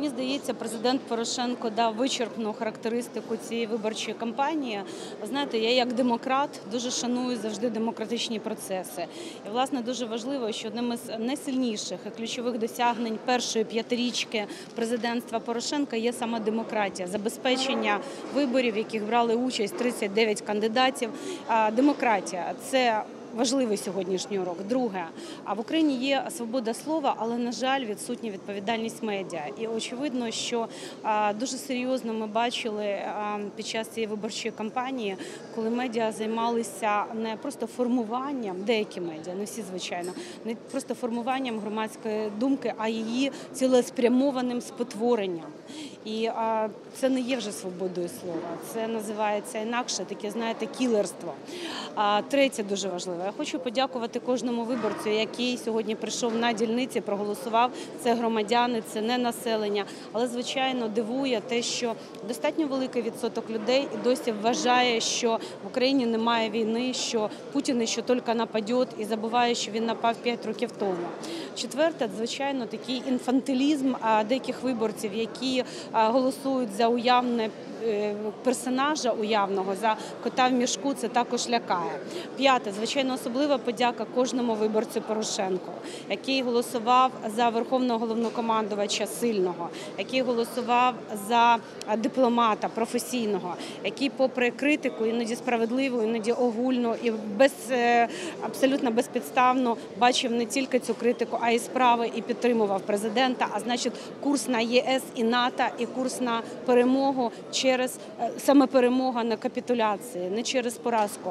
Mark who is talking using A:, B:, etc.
A: Мені здається, президент Порошенко дав вичерпну характеристику цієї виборчої кампанії. Знаєте, я як демократ дуже шаную завжди демократичні процеси. І власне дуже важливо, що одним із найсильніших і ключових досягнень першої п'ятирічки президентства Порошенка є саме демократія, забезпечення виборів, в яких брали участь 39 кандидатів. Демократія це важливий сьогоднішній урок. Друге, а в Україні є свобода слова, але на жаль, відсутня відповідальність медіа. І очевидно, що дуже серйозно ми бачили під час цієї виборчої кампанії, коли медіа займалися не просто формуванням, деякі медіа, не всі звичайно, не просто формуванням громадської думки, а її цілеспрямованим спотворенням. І а, це не є вже свободою слова. Це називається інакше таке, знаєте, кілерство. А третє дуже важливе. Я хочу подякувати кожному виборцю, який сьогодні прийшов на дільниці, проголосував. Це громадяни, це не населення. Але звичайно дивує те, що достатньо великий відсоток людей досі вважає, що в Україні немає війни, що Путін ще тільки нападе, і забуває, що він напав 5 років тому. Четверте, звичайно, такий інфантилізм деяких виборців, які голосують за уявне персонажа уявного за кота в мішку. Це також лякає. П'яте, звичайно, особлива подяка кожному виборцю Порошенко, який голосував за верховного головнокомандувача сильного, який голосував за дипломата професійного, який, попри критику, іноді справедливу, іноді огульну і без е, абсолютно безпідставно бачив не тільки цю критику, а й справи і підтримував президента. А значить, курс на ЄС і НАТО, і курс на перемогу через е, саме перемога на капітуляції, не через поразку.